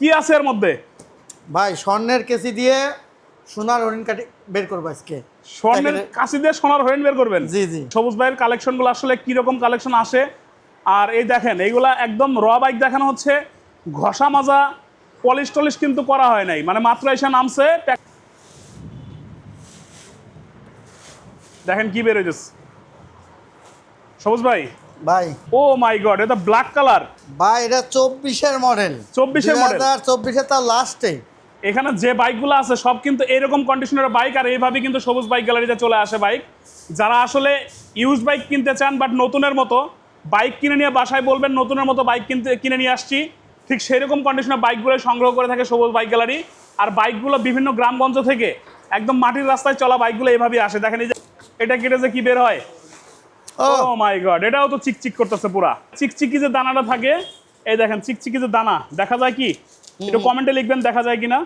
কি আছে এর মধ্যে? ভাই স্বর্ণের কেসি দিয়ে সোনার হরিণ কাটি বের করব আজকে। স্বর্ণের কাশি দিয়ে সোনার হরিণ বের করবেন? জি জি। সবুজ ভাইয়ের কালেকশনগুলো আসলে কীরকম কালেকশন আসে? আর এই দেখেন এইগুলা একদম র বাইক দেখানো হচ্ছে। ঘষা মাজা পলিশ টলিশ কিন্তু করা হয় নাই। মানে মাত্র এসে নামছে দেখেন কি বের হয়েছে সবুজ ভাই ভাই। ও মাই গড এটা ব্ল্যাক কালার ভাই এটা চব্বিশের মডেল। 24 এর model? চব্বিশে তার লাস্টে এখানে যে বাইকগুলো আছে সব কিন্তু এরকম কন্ডিশনের বাইক আর এইভাবে কিন্তু সবুজ বাইক গ্যালারিতে চলে আসে বাইক। যারা আসলে ইউজ বাইক কিনতে চান বাট নতুনের মতো বাইক কিনে নিয়ে বাসায় বলবেন নতুনের মতো বাইক কিনতে কিনে নিয়ে আসছি। ঠিক সেরকম কন্ডিশনের বাইকগুলো সংগ্রহ করে থাকে সবুজ বাইক গ্যালারি আর বাইকগুলো বিভিন্ন গ্রামগঞ্জ থেকে একদম মাটির রাস্তায় চলা বাইকগুলো এইভাবে আসে। দেখেন এই যে এটা কেটে যে কি বের হয়? ও। মাই গড এটাও তো চিকচিক করতেছে পুরা। চিকচিকি যে দানাটা থাকে এই দেখেন চিকচিকি যে দানা দেখা যায় কি? একটু কমেন্টে লিখবেন দেখা যায় কিনা?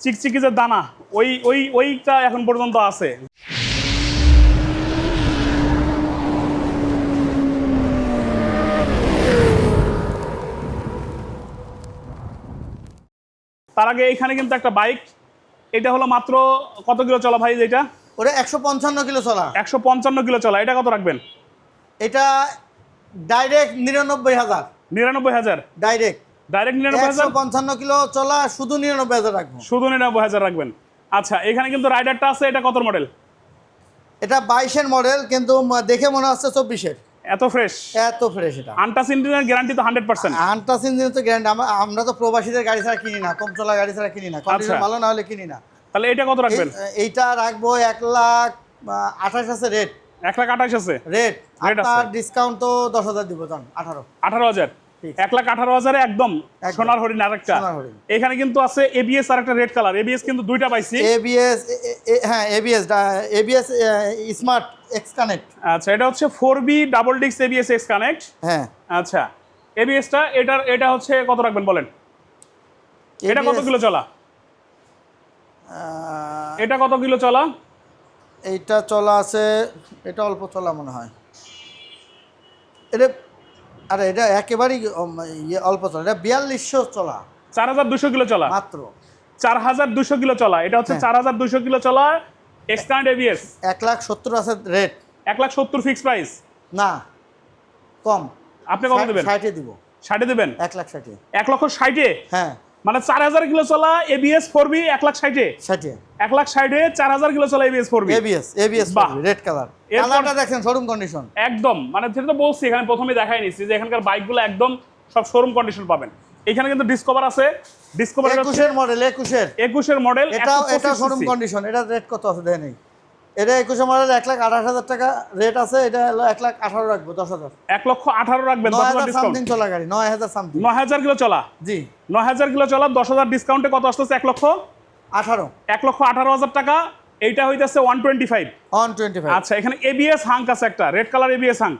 চিকচিকি যে দানা ওই ওই ওইটা এখন পর্যন্ত আছে। তার আগে এখানে কিন্তু একটা বাইক এটা হলো মাত্র কত কিলো চলা ভাই এটা ওটা একশো পঞ্চান্ন কিলো চলা। একশো পঞ্চান্ন কিলো চলা এটা কত রাখবেন? এটা ডাইরেক্ট নিরানব্বই হাজার। নিরানব্বই হাজার? ডাইরেক্ট ডাইরেক্ট নিরানব্বই হাজার? পঞ্চান্ন কিলো চলা শুধু নিরানব্বই হাজার রাখব। শুধু নিরানব্বই হাজার রাখবেন। আচ্ছা এখানে কিন্তু রাইডারটা আছে এটা কত মডেল এটা বাইশের মডেল কিন্তু দেখে মনে হচ্ছে চব্বিশের। এত ফ্রেশ এত ফ্রেশ এটা। আনটাস ইঞ্জিনের গ্যারান্টি তো হান্ড্রেড পার্সেন্ট আনটাস ইঞ্জিন তো গ্যারান্টি আমরা তো প্রবাসীদের গাড়ি ছাড়া কিনি না কম চলা গাড়ি ছাড়া কিনি না। কন্ডিশন আচ্ছা। ভালো না হলে কিনি না। তাহলে এটা কত রাখবেন? এইটা রাখব এক লাখ আঠাশ আছে রেট। এক লাখ আঠাশ আছে? রেট। আপনার ডিসকাউন্ট তো দশ হাজার দিব তখন আঠারো। আঠারো হাজার। এক লাখ আঠারো হাজারে একদম। সোনার হরিণ আরেকটা। এখানে কিন্তু আছে এবিএস আর একটা রেড কালার এবিএস কিন্তু দুইটা পাইছি। এবিএস হ্যাঁ ABS ABS smart X connect আচ্ছা এটা হচ্ছে ফোর বি ডাবল ডিক্স এবিএস এক্স কানেক্ট হ্যাঁ। আচ্ছা এবিএসটা এটার এটা হচ্ছে কত রাখবেন বলেন? এটা কত কিলো চলা? এটা কত কিলো চলা? এইটা চলা আছে এটা অল্প চলা মনে হয়। এটা আরে এটা একেবারেই ইয়ে অল্প চলা এটা বিয়াল্লিশশো চলা। চার হাজার দুশো কিলো চলা? মাত্র। চার হাজার দুশো কিলো চলা এটা হচ্ছে হ্যাঁ। চার হাজার দুশো কিলো চলা এক্সট্যান্ড এবিএস এক লাখ সত্তর আছে রেট এক লাখ সত্তর ফিক্স প্রাইস না কম। আপনি কত দেবেন? ষাটে দিব। ষাটে দেবেন? এক লাখ ষাটে। এক লক্ষ ষাটে? হ্যাঁ। মানে চার হাজার কিলো চলা এবিএস ফোর বি এক লাখ ষাটে। ষাটে। এক লাখ ষাটে চার হাজার কিলো চলা ABS four B ABS ABS বাহ। রেড কালার কালারটা দেখেন শোরুম কন্ডিশন একদম। মানে সেটা তো বলছি এখানে প্রথমে দেখাই নিচ্ছি যে এখানকার বাইকগুলো একদম সব শোরুম কন্ডিশন পাবেন। এখানে কিন্তু ডিসকভার আছে। ডিসকভার একুশের মডেল একুশের। একুশের মডেল এটা এটা শোরুম কন্ডিশন এটা রেট কত আছে দেখে নেই এটা একুশে মডেল এক লাখ আঠাশ হাজার টাকা রেট আছে এটা হলো এক লাখ আঠারো রাখব দশ হাজার। এক লক্ষ আঠারো রাখবেন নয় হাজার সামথিং চলা গাড়ি নয় হাজার সামথিং নয় হাজার কিলো চলা? জি। নয় হাজার কিলো চলা দশ হাজার ডিসকাউন্টে কত আসতেছে? এক লক্ষ? আঠারো। এক লক্ষ আঠারো হাজার টাকা এইটা হইতেছে one twenty five on twenty five আচ্ছা এখানে এবিএস হাঙ্ক আছে একটা রেড কালার এবিএস হাঙ্ক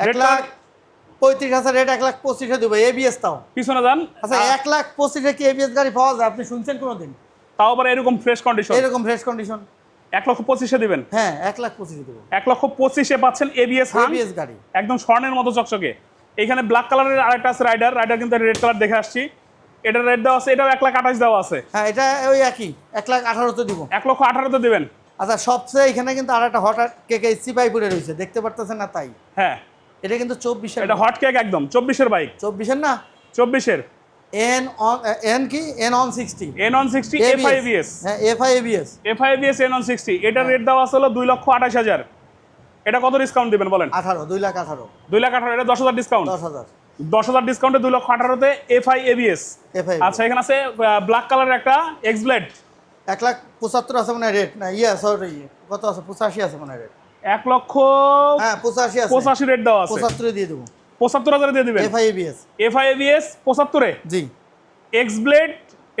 এক লাখ পঁয়ত্রিশ হাজার রেট এক লাখ পঁচিশে দেবো এবিএস তাও। পিছনে যান। আচ্ছা এক লাখ পঁচিশে কি এবিএস গাড়ি পাওয়া যায়? আপনি শুনছেন কোনোদিন? তাও আবার এরকম ফ্রেশ কন্ডিশন এরকম ফ্রেশ কন্ডিশন এক লক্ষ পঁচিশে দিবেন? হ্যাঁ এক লাখ পঁচিশে দেবো। এক লক্ষ পঁচিশে পাচ্ছেন এবিএস এবিএস গাড়ি। একদম স্বর্ণের মতো চকচকে। এখানে ব্ল্যাক কালারের আরেকটা আছে রাইডার রাইডার কিন্তু রেড কালার দেখে আসছি। এটা রেড দেওয়া আছে এটাও এক লাখ আঠাশ দেওয়া আছে। হ্যাঁ এটা ওই একই এক লাখ আঠারোতে দিব। এক লক্ষ আঠারোতে দেবেন। আচ্ছা সবচেয়ে এখানে কিন্তু আর একটা হঠাৎ কেকে সিপাই পড়ে রয়েছে দেখতে পারতেছেন না তাই? হ্যাঁ। এটা কিন্তু চব্বিশের এটা হট কেক একদম চব্বিশের বাইক চব্বিশের না? চব্বিশের। এন অন এন কি? N on sixty N on sixty F I ABS হ্যাঁ F I ABS F I ABS N on sixty এটার রেট দেওয়া আছে হলো দুই লক্ষ আঠাশ হাজার। এটা কত ডিসকাউন্ট দিবেন বলেন? আঠারো দুই লাখ আঠারো। দুই লাখ আঠারো এটা দশ হাজার ডিসকাউন্ট দশ হাজার। দশ হাজার ডিসকাউন্টে দুই লক্ষ আঠারোতে এফ আই এবিএস আচ্ছা এখানে আছে ব্ল্যাক কালারের একটা এক্স ব্লেড এক লাখ পঁচাত্তর আছে মানে রেট না ইয়ে সরি কত আছে? পঁচাশি আছে মানে রেট এক লক্ষ হ্যাঁ পঁচাশি আছে। পঁচাশি রেট দেওয়া আছে। পঁচাত্তরে দিয়ে দেবো। পঁচাত্তর হাজারে দিয়ে দিবেন। এফ আই এবিএস এফ পঁচাত্তরে? জি। এক্স ব্লেড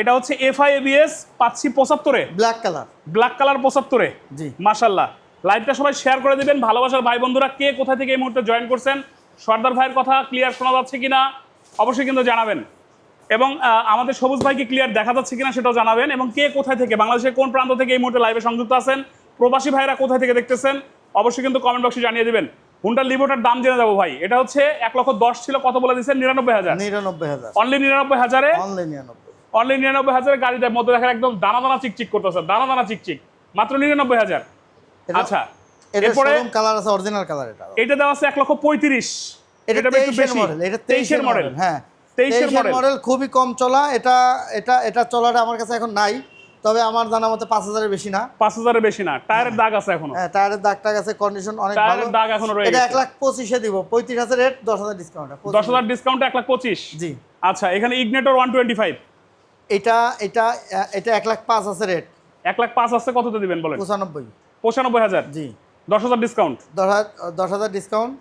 এটা হচ্ছে এফ আই এবিএস পাচ্ছি পঁচাত্তরে। ব্ল্যাক কালার ব্ল্যাক কালার পঁচাত্তরে। জি। মাশাল্লাহ লাইভটা সবাই শেয়ার করে দিবেন। ভালোবাসার ভাই বন্ধুরা কে কোথা থেকে এই মুহূর্তে জয়েন করছেন? সর্দার ভাইয়ের কথা ক্লিয়ার শোনা যাচ্ছে কিনা? অবশ্যই কিন্তু জানাবেন। এবং আমাদের সবুজ ভাইকে ক্লিয়ার দেখা যাচ্ছে কিনা সেটাও জানাবেন। এবং কে কোথায় থেকে বাংলাদেশের কোন প্রান্ত থেকে এই মুহূর্তে লাইভে সংযুক্ত আছেন? প্রবাসী ভাইরা কোথায় থেকে দেখতেছেন? অবশ্যই কিন্তু কমেন্ট বক্সে জানিয়ে দিবেন। হুন্ডা লিভোটার দাম জেনে যাব ভাই। এটা হচ্ছে এক লক্ষ দশ ছিল কত বলে দিচ্ছেন নিরানব্বই হাজার। নিরানব্বই হাজার। অনলি নিরানব্বই হাজারে? অনলাইন নিরানব্বই। অনলি নিরানব্বই হাজারের গাড়িটার মধ্যে দেখেন একদম দানা দানা চিকচিক করতেছে দানা দানা চিকচিক। মাত্র নিরানব্বই হাজার। আচ্ছা এরপরে কালার আছে অরিজিনাল কালার এটা। এটা দেওয়া আছে এক লক্ষ পঁয়ত্রিশ। এটা একটু বেশি। মডেল এটা তেইশের মডেল হ্যাঁ। তেইশের মডেল খুবই কম চলা এটা এটা এটা চলাটা আমার কাছে এখন নাই। তবে আমার জানা মতে পাঁচ হাজারের বেশি না। পাঁচ হাজারের বেশি না টায়ারের দাগ আছে এখনও। হ্যাঁ টায়ারের দাগ টাগ আছে কন্ডিশন অনেক ভালো। দাগ এখনও রয়ে এটা এক লাখ পঁচিশে দিব পঁয়ত্রিশ হাজার রেট দশ হাজার ডিসকাউন্ট দশ হাজার ডিসকাউন্ট এক লাখ পঁচিশ? জি। আচ্ছা এখানে ইগনেটর ওয়ান টোয়েন্টি ফাইভ এটা এটা এটা এক লাখ পাঁচ আছে রেট এক লাখ পাঁচ আছে কততে দিবেন বলেন? পঁচানব্বই। পঁচানব্বই হাজার? জি। দশ হাজার ডিসকাউন্ট দশ হাজার দশ হাজার ডিসকাউন্ট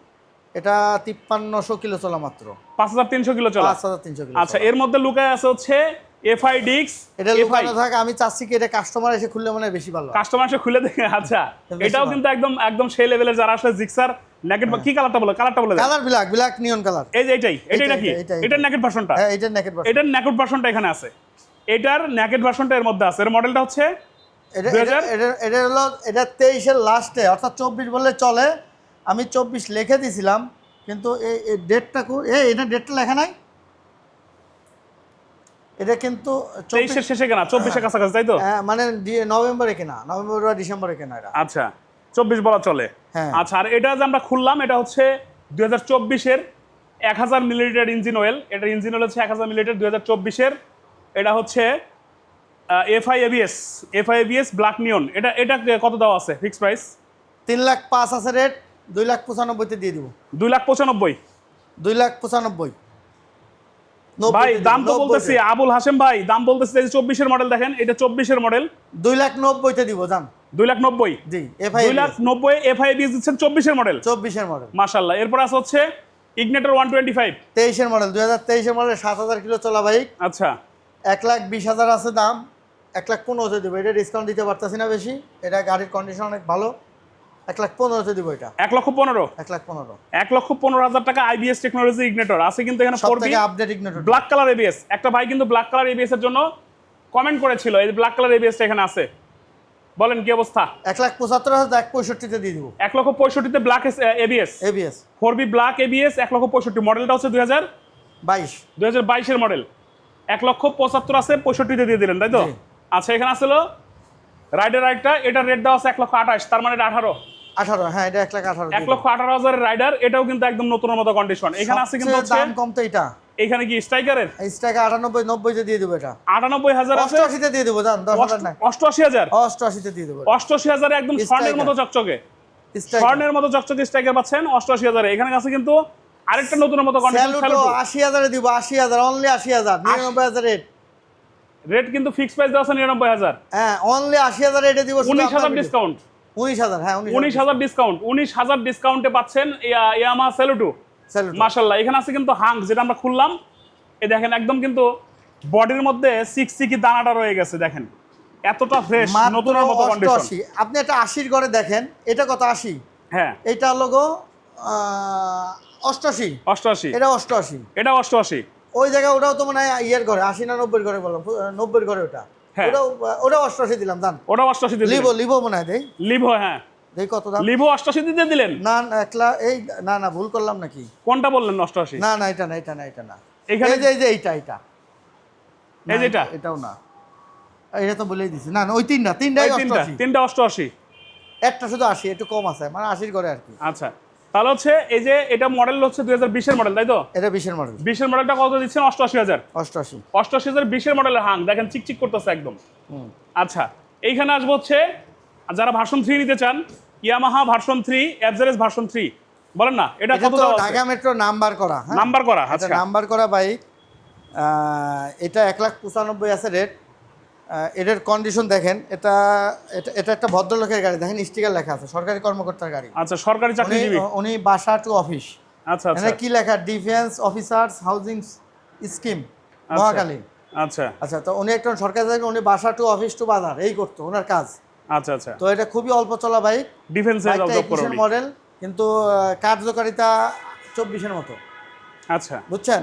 এটা তিপ্পান্নশো কিলো চলা মাত্র। পাঁচ হাজার তিনশো কিলো চলা। পাঁচ হাজার তিনশো কিলো আচ্ছা এর মধ্যে লুকায় আছে হচ্ছে এফআই ডিক্স এটা এফআই লুকানো থাক আমি চাচ্ছি কি এটা কাস্টমার এসে খুললে মনে হয় বেশি ভালো কাস্টমার সে খুলে দেখে আচ্ছা। এটাও কিন্তু একদম একদম সেই লেভেলের যারা আসলে জিক্সার নেগেট কি কালারটা বলে? কালারটা বলে colour black black neon colour এই যে এটাই নাকি। এটার ভার্সনটা হ্যাঁ এটা নেকেট ভার্সন এটার নেগেট ভার্সনটা এখানে আছে। এটার ভার্সনটা এর মধ্যে আছে। এর মডেলটা হচ্ছে এটা এটা এটা- এটা হলো এটা তেইশের লাস্টে অর্থাৎ চব্বিশ বললে চলে। আমি চব্বিশ লিখে দিছিলাম কিন্তু এই ডেটটা কো- এই এটা ডেটটা লেখা নাই। এটা কিন্তু তেইশের শেষে কেনা? চব্বিশের কাছাকাছি তাই তো? হ্যাঁ, মানে নভেম্বরে কেনা। নভেম্বর বা ডিসেম্বরে কেনা এটা। আচ্ছা চব্বিশ বলা চলে। হ্যাঁ। আচ্ছা আর এটা যে আমরা খুললাম এটা হচ্ছে দুই হাজার চব্বিশের এক হাজার মিলিলিটার ইঞ্জিন অয়েল। এটা ইঞ্জিন অয়েল হচ্ছে এক হাজার মিলিলিটার দুই হাজার চব্বিশের। এটা হচ্ছে FI ABS FI ABS black neon এটা এটা কত দেওয়া আছে? ফিক্স প্রাইস তিন লাখ পাঁচ আছে রেট দুই লাখ পঁচানব্বইতে দিয়ে দিব। দুই লাখ পঁচানব্বই। দুই লাখ পঁচানব্বই। ভাই দাম তো বলতেছি। আবুল হাসেম ভাই দাম বলতেছি চব্বিশের মডেল দেখেন এটা চব্বিশের মডেল দুই লাখ নব্বইতে দিব জান। দুই লাখ নব্বই? জি এফআই দুই লাখ নব্বই এফআই এবিএস দিচ্ছেন চব্বিশের মডেল চব্বিশের মডেল মাশাল্লাহ এরপর আছে হচ্ছে ইগনেটর ওয়ান টোয়েন্টি ফাইভ তেইশের মডেল দুই হাজার তেইশের মডেল সাত হাজার কিলো চলা বাইক আচ্ছা। এক লাখ বিশ হাজার আছে দাম এক লাখ পনেরোতে দেবো। এটা ডিসকাউন্ট দিতে পারতেছি না বেশি। এটা গাড়ির কন্ডিশন অনেক ভালো। এক লাখ পনেরোতে দিব এটা। এক লক্ষ পনেরো? এক লাখ পনেরো। এক লক্ষ পনেরো হাজার টাকা আইবিএস টেকনোলজি ইগনেটর আছে কিন্তু এখানে সব ফোর থেকে update Ignitor black colour ABS একটা ভাই কিন্তু ব্ল্যাক কালার এবিএস এর জন্য কমেন্ট করেছিল এই ব্ল্যাক কালার এবিএসটা এখানে আছে। বলেন কি অবস্থা? এক লাখ পঁচাত্তর হাজার এক পঁয়ষট্টিতে দিয়ে দিব। এক লক্ষ পঁয়ষট্টিতে black ABS ABS four B black ABS এক লক্ষ পঁয়ষট্টি। মডেলটা হচ্ছে দুই হাজার বাইশ। দুই হাজার বাইশের মডেল এক লক্ষ পঁচাত্তর আছে পঁয়ষট্টিতে দিয়ে দিলেন তাই তো? আচ্ছা এখানে আসলো রাইডার রাইডটা এটা রেট দেওয়া আছে এক লক্ষ আঠাশ তার মানে এটা আঠারো। আঠারো হ্যাঁ এটা এক লাখ আঠারো এক লক্ষ আঠারো হাজারের রাইডার এটাও কিন্তু একম নতুনের মতো কন্ডিশন এখানে আছে কিন্তু দাম কম তো এটা। এখানে কি স্ট্রাইকারের টাকা আটানব্বই নব্বইতে দিয়ে দেবো এটা। আটানব্বই হাজার অষ্টআশিতে দিয়ে দেবো জান দশ হাজার না। অষ্টআশি হাজার? অষ্টআশিতে দিয়ে দেবো অষ্টআশি হাজারে একদম স্বর্ণের মতো চকচকে। স্বর্ণের মতো চকচকে স্ট্রাইকার পাচ্ছেন অষ্টআশি হাজারে। এখানে আছে কিন্তু আরেকটা নতুনের মতো কন্ডিশন আশি হাজারে দিব আশি হাজার অনলি আশি হাজার নিরানব্বই হাজার রেট রেট কিন্তু ফিক্স প্রাইস দেওয়া আছে নিরানব্বই হাজার। হ্যাঁ অনলি আশি হাজার রেটে দিব উনিশ হাজার ডিসকাউন্ট উনিশ হাজার হ্যাঁ উনিশ উনিশ হাজার ডিসকাউন্ট উনিশ হাজার ডিসকাউন্টে পাচ্ছেন ইয়ামা সেলুটু স্যালুটো। এখানে আছে কিন্তু হাং যেটা আমরা খুললাম। এই দেখেন একদম কিন্তু বডির মধ্যে সিক্স দানাটা রয়ে গেছে দেখেন। এতটা ফ্রেশ নতুনের মতো কন্ডিশন অষ্টআশি। আপনি একটা আশির ঘরে দেখেন এটা কত আশি? হ্যাঁ। এটা হলো গো অষ্টআশি। অষ্টআশি। এটা অষ্টআশি। এটা অষ্টআশি। ওই জায়গায় ওটাও তো মনে ইয়ের ঘরে আশি না নব্বই ঘরে বললাম নব্বই ঘরে ওটা। হ্যাঁ। ওটাও ওটা অষ্টআশি দিলাম দান। ওটা অষ্টআশি দিয়ে লিভো মনে হয় দেই। লিভো হ্যাঁ। দেই কত দাম? লিভো অষ্টআশি দিয়ে দিলেন? না একলা এই না না ভুল করলাম নাকি? কোনটা বললেন অষ্টআশি? না না এটা না এটা না এটা না। এখানে- এই যে যে এইটা এইটা। এই যে এটা? এটাও না। এটা তো বলেই দিছি। না না ওই তিনটা তিনটাই ওই তিনটা অষ্টআশি। তিনটা অষ্টআশি। একটা শুধু আশি একটু কম আছে মানে আশির ঘরে আর কি। আচ্ছা। তাহলে হচ্ছে এই যে এটা মডেল হচ্ছে দুই হাজার বিশের মডেল তাই তো? এটা বিশের মডেল বিশের মডেলটা কত দিচ্ছেন? অষ্টআশি হাজার। অষ্টআশি। অষ্টআশি হাজার বিশের মডেলের হাং দেখেন চিকচিক করতেছে একদম। আচ্ছা এইখানে আসব হচ্ছে যারা ভার্সন থ্রি নিতে চান Yamaha version three FZS version three বলেন না এটা কত? ঢাকা মেট্রো নাম্বার করা হ্যাঁ? নাম্বার করা আচ্ছা। নাম্বার করা বাইক এটা এক লাখ পঁচানব্বই আছে রেট এটার কন্ডিশন দেখেন এটা এটা এটা একটা ভদ্রলোকের গাড়ি দেখেন স্টিকার লেখা আছে সরকারি কর্মকর্তার গাড়ি। আচ্ছা সরকারি চাকরিজীবী? উনি বাসা টু অফিস আচ্ছা আচ্ছা। কি লেখা? Defence officers housing scheme Mohakhali. আচ্ছা। আচ্ছা তো উনি একটা সরকারি চাকরি উনি বাসা টু অফিস টু বাজার এই করতো ওনার কাজ। আচ্ছা আচ্ছা। তো এটা খুবই অল্প চলা বাইক ডিফেন্সে। মডেল কিন্তু কার্যকারিতা চব্বিশের মতো। আচ্ছা। বুঝছেন?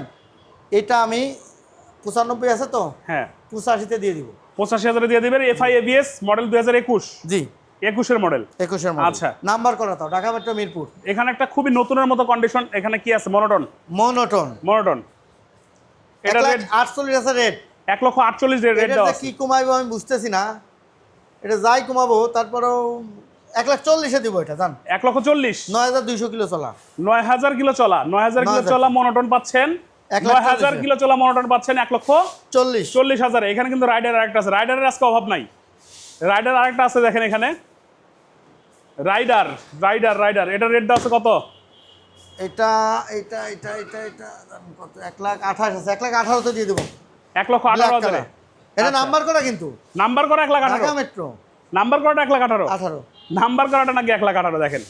এটা আমি পঁচানব্বই আছে তো? হ্যাঁ। পঁচাশিতে দিয়ে দিব। পঁচাশি হাজারে দিয়ে দেবেন এফআই এবিএস মডেল দুই হাজার একুশ। জি। একুশের মডেল। একুশের মডেল। আচ্ছা। নাম্বার করা তাও ঢাকা মেট্রো মিরপুর। এখানে একটা খুবই নতুনের মতো কন্ডিশন এখানে কি আছে? মনোটন। মনোটন। মনোটন। এটা রেট আটচল্লিশ আছে রেট এক লক্ষ আটচল্লিশ রেট দেওয়া কি কমাইবো আমি বুঝতেছি না। এটা যাই কমাবো তারপরেও এক লাখ চল্লিশে দিব এটা জান। এক লক্ষ চল্লিশ। নয় হাজার দুইশো কিলো চলা। নয় হাজার কিলো চলা। নয় হাজার কিলো চলা মনোটন পাচ্ছেন। নয় হাজার। কিলো চলা মনোটন পাচ্ছেন এক লক্ষ চল্লিশ। চল্লিশ হাজার। এখানে কিন্তু রাইডার আরেকটা আছে। রাইডারের আজকে অভাব নাই। রাইডার আরেকটা আছে দেখেন এখানে। Rider rider rider. এটা রেট দেওয়া আছে কত? এটা এটা এটা এটা এটা কত? এক লাখ আঠাশ আছে। এক লাখ আঠারোতে দিয়ে দেবো। এক লক্ষ আঠারো হাজারে। এটা আচ্ছা। নাম্বার করা কিন্তু? নাম্বার করা এক লাখ আঠারো? মেট্রো। নাম্বার করাটা এক লাখ আঠারো? আঠারো। নাম্বার করাটা নাকি এক লাখ আঠারো দেখেন।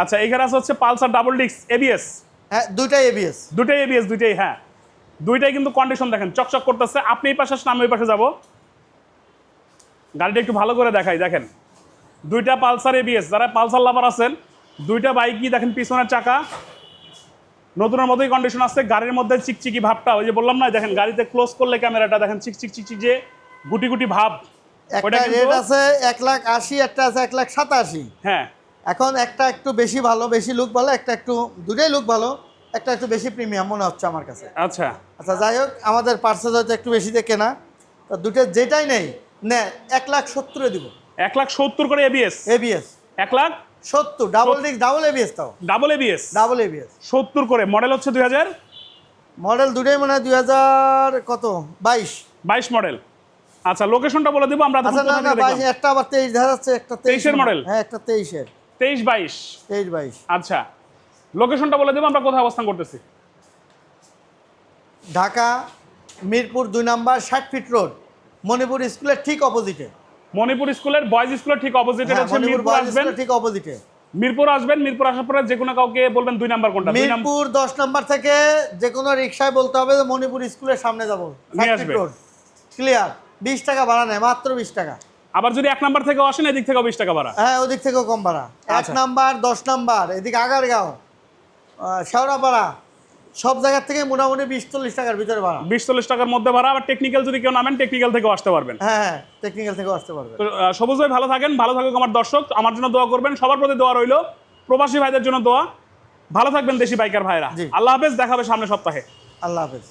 আচ্ছা এখানে আছে হচ্ছে পালসার ডাবল ডিক্স এবিএস হ্যাঁ দুইটাই এবিএস দুটাই এবিএস দুইটাই হ্যাঁ। দুইটাই কিন্তু কন্ডিশন দেখেন চকচক করতেছে। আপনি এই পাশে আসলে আমি ওই পাশে যাব। গাড়িটা একটু ভালো করে দেখাই দেখেন। দুইটা পালসার এবিএস যারা পালসার লাভার আছেন দুইটা বাইকই দেখেন পিছনের চাকা। নতুনের মতোই কন্ডিশন আছে গাড়ির মধ্যে চিকচিকি ভাবটা ওই যে বললাম না দেখেন গাড়িতে ক্লোজ করলে ক্যামেরাটা দেখেন চিকচিক চিকচিক যে গুটি গুটি ভাব একটা রেট আছে এক লাখ আশি একটা আছে এক লাখ সাতাশি। হ্যাঁ। এখন একটা একটু বেশি ভালো বেশি লুক ভালো একটা একটু দুটাই লুক ভালো একটা একটু বেশি প্রিমিয়াম মনে হচ্ছে আমার কাছে। আচ্ছা। আচ্ছা যাই হোক আমাদের পার্সেস হয়তো একটু বেশি দিয়ে কেনা। তা দুটো যেটাই নেই নে এক লাখ সত্তরে দিব। এক লাখ সত্তর করে এবিএস এবিএস এক লাখ? সত্তর ডাবল ডিস্ক ডাবল এবিএস তাও। ডাবল এবিএস ডাবল এবিএস সত্তর করে মডেল হচ্ছে দুই হাজার? মডেল দুটাই মনে হয় দুই হাজার কত? বাইশ। বাইশ মডেল আচ্ছা লোকেশনটা বলে দিব আমরা আচ্ছা না না বাইশ একটা আবার তেইশ দেখা যাচ্ছে একটা তেইশের মডেল হ্যাঁ একটা তেইশের। তেইশ বাইশ। তেইশ বাইশ। আচ্ছা লোকেশনটা বলে দেবো আমরা কোথায় অবস্থান করতেছি? ঢাকা মিরপুর দুই নাম্বার ষাট ফিট রোড মণিপুর স্কুলের ঠিক অপোজিটে। মণিপুর স্কুলের বয়েজ স্কুলের ঠিক অপোজিটে হ্যাঁ হচ্ছে মিরপুর আসবেন। ঠিক অপোজিটে। মিরপুর আসবেন মিরপুর আসার পরে যে কোনো কাউকে বলবেন দুই নাম্বার কোনটা মিরপুর দশ নম্বর থেকে যে কোনো রিক্সায় বলতে হবে যে মণিপুর স্কুলের সামনে যাব। ক্লিয়ার। বিশ টাকা ভাড়া নেয় মাত্র বিশ টাকা। আবার যদি এক নাম্বার থেকে আসেন এদিক থেকে বিশ টাকা ভাড়া। হ্যাঁ ওদিক থেকেও কম ভাড়া। এক আচ্ছা। নাম্বার দশ নাম্বার এদিকে আগারগাঁও শেওড়াপাড়া সব জায়গার থেকে মোটামুটি বিশ চল্লিশ টাকার ভিতরে ভাড়া। বিশ চল্লিশ টাকার মধ্যে ভাড়া আবার টেকনিক্যাল যদি কেউ নামেন টেকনিক্যাল থেকেও আসতে পারবেন। হ্যাঁ হ্যাঁ টেকনিক্যাল থেকেও আসতে পারবেন। তো সবুজ ভাই ভালো থাকেন ভালো থাকুক আমার দর্শক। আমার জন্য দোয়া করবেন সবার প্রতি দোয়া রইল। প্রবাসী ভাইদের জন্য দোয়া। ভালো থাকবেন দেশি বাইকার ভাইরা। আল্লাহ হাফেজ দেখা দেখাবে সামনে সপ্তাহে। আল্লাহ হাফেজ।